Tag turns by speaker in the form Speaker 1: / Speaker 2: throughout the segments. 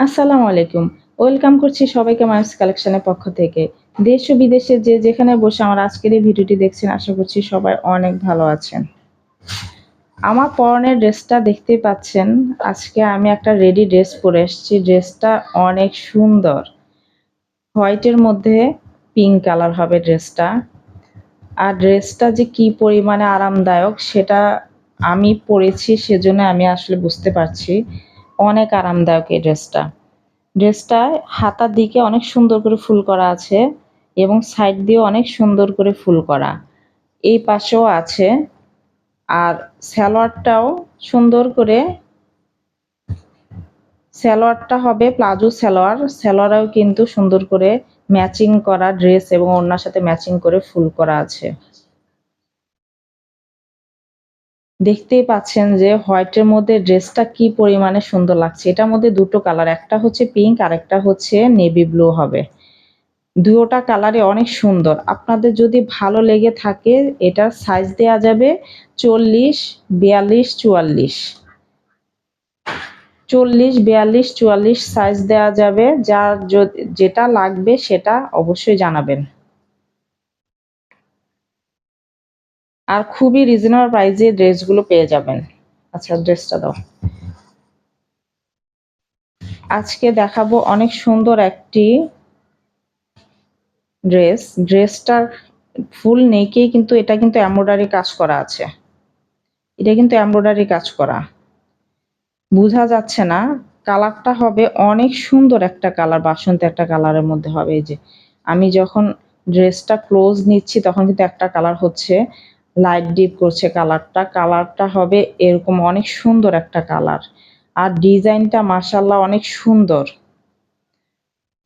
Speaker 1: আসসালামু আলাইকুম। ওয়েলকাম করছি সবাইকে মাইমস কালেকশনের পক্ষ থেকে। দেশ ও বিদেশে যে যেখানে বসে আমার আজকের এই ভিডিওটি দেখছেন, আশা করছি সবাই অনেক ভালো আছেন। আমার পরনের ড্রেসটা দেখতে পাচ্ছেন, আজকে আমি একটা রেডি ড্রেস পরে এসেছি। ড্রেসটা অনেক সুন্দর। হোয়াইটের মধ্যে পিঙ্ক কালার হবে ড্রেসটা। আর ড্রেসটা যে কি পরিমাণে আরামদায়ক, সেটা আমি পরেছি, সেজন্য আমি আসলে বুঝতে পারছি। অনেক আরামদায়ক এই ড্রেসটা। ড্রেসটায় হাতার দিকে অনেক সুন্দর করে ফুল করা আছে এবং সাইড দিয়ে অনেক সুন্দর করে ফুল করা। এই পাশেও আছে আর স্যালোয়ারটাও সুন্দর করে স্যালোয়ারটা হবে প্লাজো স্যালোয়ার স্যালোয়ারেও কিন্তু সুন্দর করে ম্যাচিং করা ড্রেস এবং ওনার সাথে ম্যাচিং করে ফুল করা আছে। দেখতেই পাচ্ছেন যে হোয়াইটের মধ্যে ড্রেসটা কি পরিমাণে সুন্দর লাগছে। এটার মধ্যে দুটো কালার, একটা হচ্ছে পিঙ্ক আর একটা হচ্ছে নেভি ব্লু হবে। দুটোটা কালারে অনেক সুন্দর। আপনাদের যদি ভালো লেগে থাকে এটার সাইজ দেয়া যাবে চল্লিশ, বিয়াল্লিশ, চুয়াল্লিশ। চল্লিশ, বিয়াল্লিশ, চুয়াল্লিশ সাইজ দেওয়া যাবে। যার যেটা লাগবে সেটা অবশ্যই জানাবেন। আর খুবই রিজনেবল প্রাইসে ড্রেসগুলো পেয়ে যাবেন। আচ্ছা ড্রেসটা দাও। আজকে দেখাবো অনেক সুন্দর একটি ড্রেস ড্রেসটার ফুল নেকেই কিন্তু এটা কিন্তু এমব্রয়ডারি কাজ করা আছে। এটা কিন্তু এমব্রয়ডারি কাজ করা। বোঝা যাচ্ছে না, কালারটা হবে অনেক সুন্দর একটা কালার, বাসন্তী একটা কালারের মধ্যে হবে। এই যে, আমি যখন ড্রেসটা ক্লোজ নিচ্ছি তখন কিন্তু একটা কালার হচ্ছে। লাইট ডিপ করছে কালারটা কালারটা হবে এরকম অনেক সুন্দর একটা কালার আর ডিজাইনটা মাসাল্লাহ অনেক সুন্দর।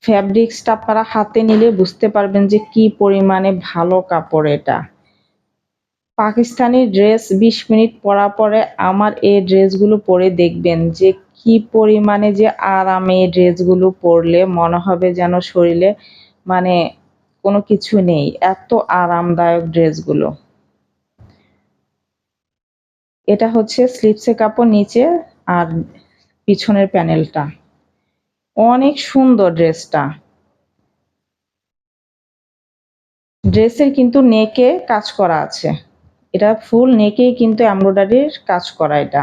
Speaker 1: ফ্যাব্রিক্সটা আপনারা হাতে নিলে বুঝতে পারবেন যে কি পরিমাণে ভালো কাপড় এটা। পাকিস্তানি ড্রেস বিশ মিনিট পরা পরে আমার এই ড্রেসগুলো পরে দেখবেন যে কি পরিমাণে যে আরামে এই ড্রেসগুলো পরলে মনে হবে যেন শরীরে মানে কোনো কিছু নেই। এত আরামদায়ক ড্রেসগুলো এটা হচ্ছে স্লিপসে কাপড় নিচে আর পিছনের প্যানেলটা অনেক সুন্দর ড্রেসটা ড্রেসের কিন্তু নেকে কাজ করা আছে। এটা ফুল নেকেই কিন্তু এমব্রয়ডারির কাজ করা এটা।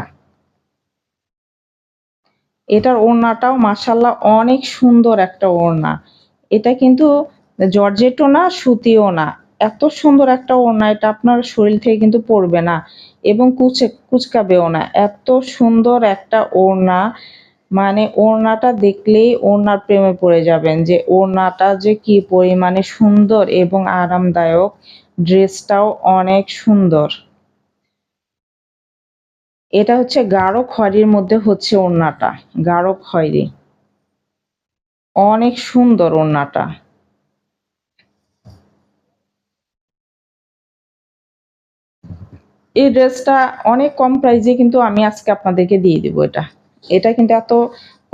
Speaker 1: এটার ওড়নাটাও মাসাল্লাহ অনেক সুন্দর একটা ওড়না। এটা কিন্তু জর্জেটও না, সুতিও না। এত সুন্দর একটা ওড়না, এটা আপনার শরীর থেকে কিন্তু পড়বে না। এবং কুচে কুচকাবেও না। এত সুন্দর একটা ওড়না। মানে ওড়নাটা দেখলেই ওড়নার প্রেমে পড়ে যাবেন যে ওড়নাটা যে কি পরিমাণে সুন্দর এবং আরামদায়ক। ড্রেসটাও অনেক সুন্দর। এটা হচ্ছে গাঢ় খয়েরির মধ্যে হচ্ছে ওড়নাটা। গাঢ় খয়েরি। অনেক সুন্দর ওড়নাটা। এই ড্রেসটা অনেক কম প্রাইজে কিন্তু আমি আজকে আপনাদেরকে দিয়ে দিব এটা। এটা কিন্তু এত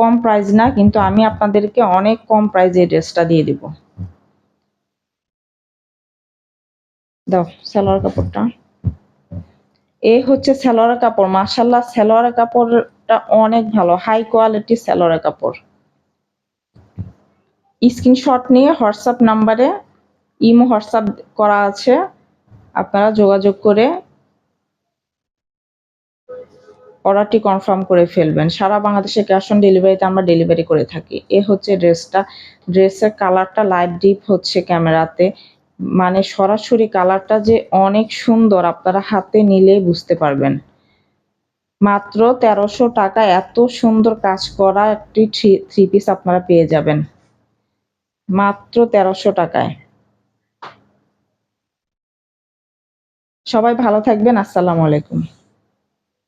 Speaker 1: কম প্রাইস না, কিন্তু আমি আপনাদেরকে অনেক কম প্রাইসে এই ড্রেসটা দিয়ে দিব। দাও, সালোয়ার কাপড়টা। এ হচ্ছে সালোয়ার কাপড়। মার্শাল্লাহ সালোয়ার কাপড়টা অনেক ভালো। হাই কোয়ালিটি সালোয়ার কাপড়। স্ক্রিনশট নিয়ে হোয়াটসঅ্যাপ নাম্বারে ইমো হোয়াটসঅ্যাপ করা আছে। আপনারা যোগাযোগ করে অর্ডারটি কনফার্ম করে ফেলবেন। সারা বাংলাদেশে ক্যাশ অন ডেলিভারিতে আমরা ডেলিভারি করে থাকি। এ হচ্ছে ড্রেসটা। ড্রেসের কালারটা লাইট ডিপ হচ্ছে ক্যামেরাতে মানে সরাসরি কালারটা যে অনেক সুন্দর আপনারা হাতে নিলে বুঝতে পারবেন। মাত্র তেরোশো টাকা এত সুন্দর কাজ করা একটি থ্রি পিস আপনারা পেয়ে যাবেন। মাত্র তেরোশো টাকায়। সবাই ভালো থাকবেন। আসসালামু আলাইকুম।